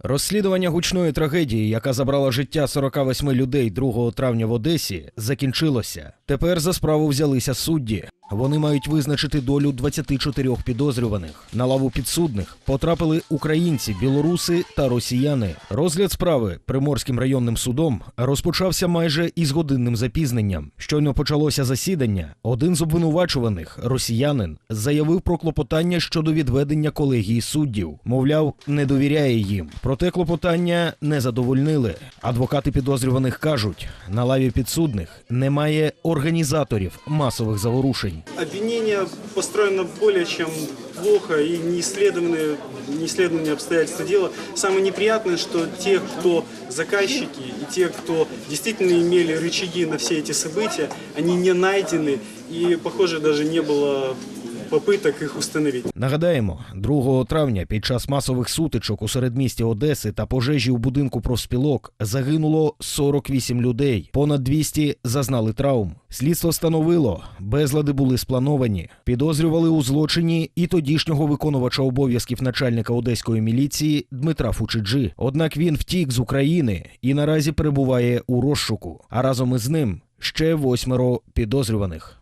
Розслідування гучної трагедії, яка забрала життя 48 людей 2 травня в Одесі, закінчилося. Тепер за справу взялися судді. Вони мають визначити долю 24 підозрюваних. На лаву підсудних потрапили українці, білоруси та росіяни. Розгляд справи Приморським районним судом розпочався майже із годинним запізненням. Щойно почалося засідання. Один з обвинувачуваних, росіянин, заявив про клопотання щодо відведення колегії суддів. Мовляв, не довіряє їм. Проте клопотання не задовольнили. Адвокати підозрюваних кажуть, на лаві підсудних немає організаторів масових заворушень. Обвинение построено более чем плохо и не исследованы, не исследованы обстоятельства дела. Самое неприятное, что те, кто заказчики и те, кто действительно имели рычаги на все эти события, они не найдены и, похоже, даже не было попыток их установить. Нагадаємо, 2 травня під час масових сутичок у середмісті Одеси та пожежі у будинку профспілок загинуло 48 людей. Понад 200 зазнали травм. Слідство встановило, безлади були сплановані. Підозрювали у злочині і тодішнього виконувача обов'язків начальника одеської міліції Дмитра Фучиджи. Однак він втік з України і наразі перебуває у розшуку. А разом із ним ще восьмеро підозрюваних.